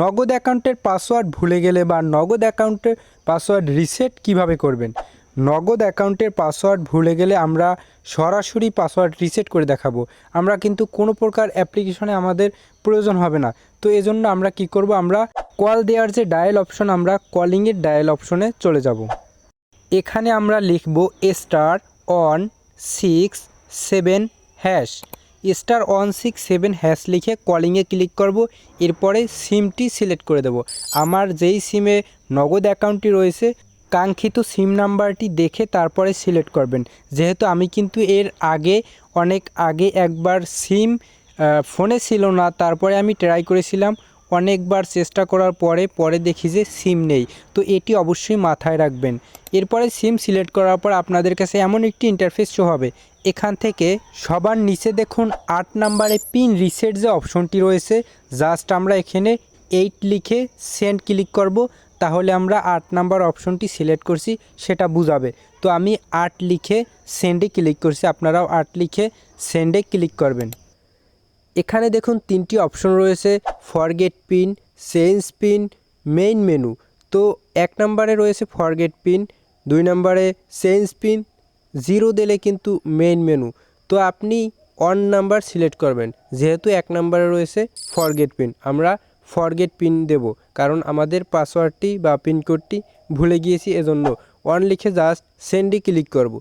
নগদ অ্যাকাউন্টের পাসওয়ার্ড ভুলে গেলে বা নগদ অ্যাকাউন্টের পাসওয়ার্ড রিসেট কীভাবে করবেন? নগদ অ্যাকাউন্টের পাসওয়ার্ড ভুলে গেলে আমরা সরাসরি পাসওয়ার্ড রিসেট করে দেখাবো। আমরা কিন্তু কোনো প্রকার অ্যাপ্লিকেশনে আমাদের প্রয়োজন হবে না। তো এজন্য আমরা কি করব? আমরা কল দেওয়ার যে ডায়াল অপশন, আমরা কলিংয়ের ডায়াল অপশনে চলে যাব। এখানে আমরা লিখব star one six seven hash. Star one six seven hash লিখে কলিংয়ে ক্লিক করব, এরপরে সিমটি সিলেক্ট করে দেব। আমার যেই সিমে নগদ অ্যাকাউন্টটি রয়েছে, কাঙ্ক্ষিত সিম নাম্বারটি দেখে তারপরে সিলেক্ট করবেন। যেহেতু আমি কিন্তু এর আগে, অনেক আগে একবার সিম ফোনে ছিল না, তারপরে আমি ট্রাই করেছিলাম। অনেকবার চেষ্টা করার পরে পরে দেখি যে সিম নেই। তো এটি অবশ্যই মাথায় রাখবেন। এরপরে সিম সিলেক্ট করার পর আপনাদের কাছে এমন একটি ইন্টারফেস শো হবে। এখান থেকে সবার নিচে দেখুন আট নাম্বারে পিন রিসেট যে অপশনটি রয়েছে, জাস্ট আমরা এখানে এইট লিখে সেন্ড ক্লিক করব, তাহলে আমরা আট নাম্বার অপশনটি সিলেক্ট করছি, সেটা বুঝাবে। তো আমি আট লিখে সেন্ডে ক্লিক করছি, আপনারাও আট লিখে সেন্ডে ক্লিক করবেন। এখানে দেখুন তিনটি অপশন রয়েছে forget pin change pin main menu তো এক নম্বরে রয়েছে ফরগেট পিন দুই নম্বরে চেঞ্জ পিন জিরো দিলে কিন্তু মেইন মেনু তো আপনি অন নাম্বার সিলেক্ট করবেন। যেহেতু এক নাম্বারে রয়েছে ফরগেট পিন আমরা ফরগেট পিন দেব। কারণ আমাদের পাসওয়ার্ডটি বা পিনকোডটি ভুলে গিয়েছি এজন্য। অন লিখে জাস্ট সেন্ডে ক্লিক করব।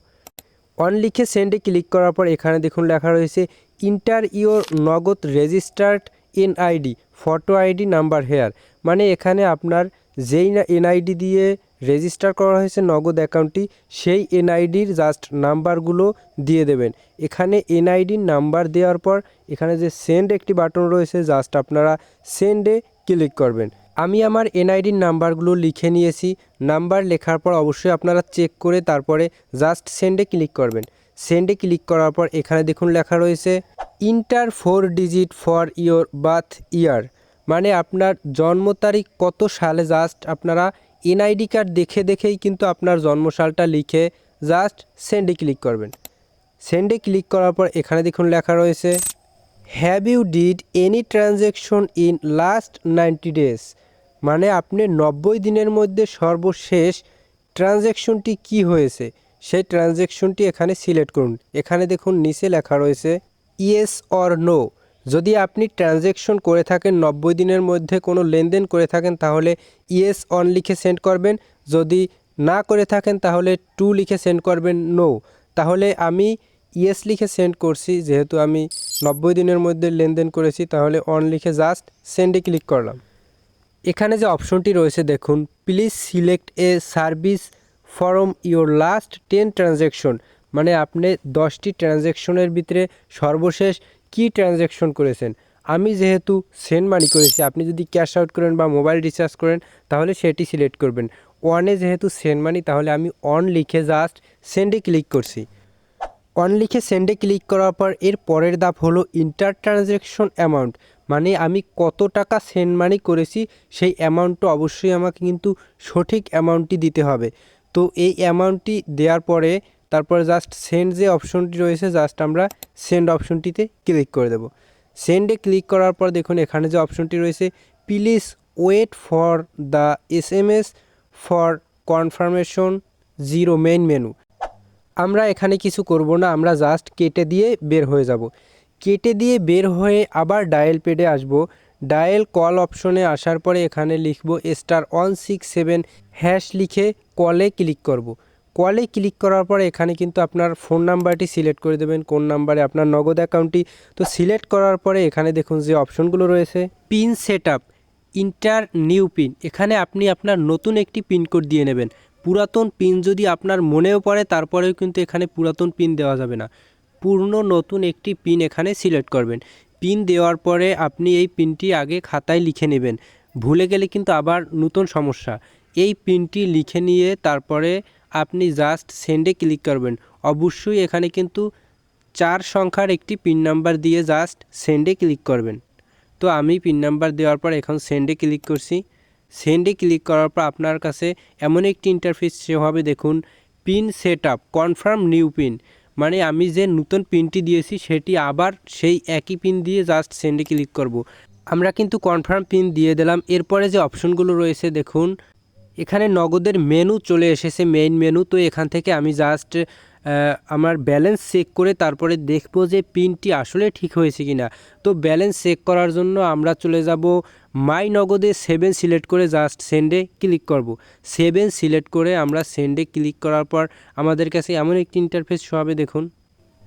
অন লিখে সেন্ডে ক্লিক করার পর এখানে দেখুন লেখা রয়েছে enter your Nagad registered NID photo ID number here মানে এখানে আপনার যেই না এনআইডি দিয়ে রেজিস্টার করা হয়েছে নগদ অ্যাকাউন্টটি, সেই এনআইডির জাস্ট নাম্বারগুলো দিয়ে দেবেন। এখানে এনআইডির নাম্বার দেওয়ার পর এখানে যে সেন্ড একটি বাটন রয়েছে, জাস্ট আপনারা সেন্ডে ক্লিক করবেন। আমি আমার এনআইডির নাম্বারগুলো লিখে নিয়েছি। নাম্বার লেখার পর অবশ্যই আপনারা চেক করে তারপরে জাস্ট সেন্ডে ক্লিক করবেন। সেন্ডে ক্লিক করার পর এখানে দেখুন লেখা রয়েছে enter four digit for your birth year মানে আপনার জন্ম তারিখ কত সালে জাস্ট আপনারা এনআইডি কার্ড দেখে দেখেই কিন্তু আপনার জন্মসালটা লিখে জাস্ট সেন্ডে ক্লিক করবেন। সেন্ডে ক্লিক করার পর এখানে দেখুন লেখা রয়েছে have you did any transaction in last ninety days মানে আপনি নব্বই দিনের মধ্যে সর্বশেষ ট্রানজ্যাকশনটি কি হয়েছে? সেই ট্রানজ্যাকশনটি এখানে সিলেক্ট করুন। এখানে দেখুন নিচে লেখা রয়েছে ইয়েস অর নো যদি আপনি ট্রানজ্যাকশন করে থাকেন নব্বই দিনের মধ্যে কোনো লেনদেন করে থাকেন, তাহলে ইয়েস অন লিখে সেন্ড করবেন। যদি না করে থাকেন, তাহলে টু লিখে সেন্ড করবেন নো। তাহলে আমি ইয়েস লিখে সেন্ড করছি, যেহেতু আমি নব্বই দিনের মধ্যে লেনদেন করেছি, তাহলে অন লিখে জাস্ট সেন্ডে ক্লিক করলাম। এখানে যে অপশনটি রয়েছে, দেখুন, please select a service from your last ten transaction. মানে আপনি দশটি ট্রানজ্যাকশনের ভিতরে সর্বশেষ কি ট্রানজ্যাকশন করেছেন? আমি যেহেতু সেন্ড মানি করেছি, আপনি যদি ক্যাশ আউট করেন বা মোবাইল রিচার্জ করেন, তাহলে সেটি সিলেক্ট করবেন। ওয়ানে যেহেতু সেন্ড মানি তাহলে আমি অন লিখে জাস্ট সেন্ডে ক্লিক করছি। অন লিখে সেন্ডে ক্লিক করার পর, এর পরের ধাপ হলো ইন্টার ট্রানজ্যাকশন অ্যামাউন্ট মানে আমি কত টাকা সেন্ড মানি করেছি, সেই অ্যামাউন্টটা অবশ্যই আমাকে কিন্তু সঠিক অ্যামাউন্টটি দিতে হবে। তো এই অ্যামাউন্টটি দেওয়ার পরে তারপরে জাস্ট সেন্ড যে অপশনটি রয়েছে জাস্ট আমরা সেন্ড অপশনটিতে ক্লিক করে দেব। সেন্ডে ক্লিক করার পর দেখুন, এখানে যে অপশনটি রয়েছে please wait for the S M S for confirmation zero main menu আমরা এখানে কিছু করব না, আমরা জাস্ট কেটে দিয়ে বের হয়ে যাব। কেটে দিয়ে বের হয়ে আবার ডায়াল পেডে আসব। ডায়াল কল অপশনে আসার পরে এখানে লিখব star one six seven hash লিখে কলে ক্লিক করব। কলে ক্লিক করার পরে এখানে কিন্তু আপনার ফোন নাম্বারটি সিলেক্ট করে দেবেন, কোন নাম্বারে আপনার নগদ অ্যাকাউন্টটি। তো সিলেক্ট করার পরে এখানে দেখুন যে অপশনগুলো রয়েছে। Pin set up enter new pin. এখানে আপনি আপনার নতুন একটি পিনকোড দিয়ে নেবেন। পুরাতন পিন যদি আপনার মনেও পড়ে, তারপরেও কিন্তু এখানে পুরাতন পিন দেওয়া যাবে না। পূর্ণ নতুন একটি পিন এখানে সিলেক্ট করবেন। পিন দেওয়ার পরে আপনি এই পিনটি আগে খাতায় লিখে নেবেন। ভুলে গেলে কিন্তু আবার নতুন সমস্যা। এই পিনটি লিখে নিয়ে তারপরে আপনি জাস্ট সেন্ডে ক্লিক করবেন। অবশ্যই এখানে কিন্তু চার সংখ্যার একটি পিন নাম্বার দিয়ে জাস্ট সেন্ডে ক্লিক করবেন। তো আমি পিন নাম্বার দেওয়ার পর এখন সেন্ডে ক্লিক করছি। সেন্ডে ক্লিক করার পর আপনার কাছে এমন একটি ইন্টারফেস সে হবে দেখুন pin set up confirm new pin মানে আমি যে নতুন পিনটি দিয়েছি, সেটি আবার সেই একই পিন দিয়ে জাস্ট সেন্ডে ক্লিক করব। আমরা কিন্তু কনফার্ম পিন দিয়ে দিলাম। এরপরে যে অপশনগুলো রয়েছে, দেখুন এখানে নগদের মেনু চলে এসেছে মেইন মেনু তো এখান থেকে আমি জাস্ট আমার ব্যালেন্স চেক করে তারপরে দেখব যে পিনটি আসলে ঠিক হয়েছে কি না তো ব্যালেন্স চেক করার জন্য আমরা চলে যাব মাই নগদে সেভেন সিলেক্ট করে জাস্ট সেন্ডে ক্লিক করব। সেভেন সিলেক্ট করে আমরা সেন্ডে ক্লিক করার পর আমাদের কাছে এমন একটি ইন্টারফেস শো হবে, দেখুন।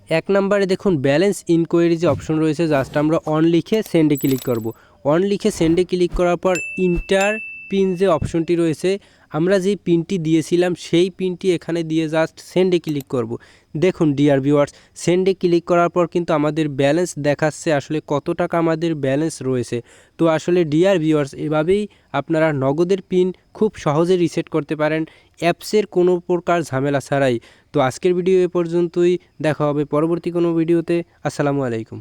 এক নম্বরে দেখুন ব্যালেন্স ইনকোয়ারি যে অপশন রয়েছে জাস্ট আমরা অন লিখে সেন্ডে ক্লিক করব। অন লিখে সেন্ডে ক্লিক করার পর ইন্টার পিন যে অপশনটি রয়েছে, আমরা যেই পিনটি দিয়েছিলাম, সেই পিনটি এখানে দিয়ে জাস্ট সেন্ডে ক্লিক করব। দেখুন ডিয়ার ভিউয়ার্স সেন্ডে ক্লিক করার পর কিন্তু আমাদের ব্যালেন্স দেখাচ্ছে আসলে কত টাকা আমাদের ব্যালেন্স রয়েছে। তো আসলে ডিয়ার ভিউয়ার্স এভাবেই আপনারা নগদের পিন খুব সহজে রিসেট করতে পারেন অ্যাপসের কোনো প্রকার ঝামেলা ছাড়াই। তো আজকের ভিডিও এ পর্যন্তই, দেখা হবে পরবর্তী কোনো ভিডিওতে আসসালামু আলাইকুম।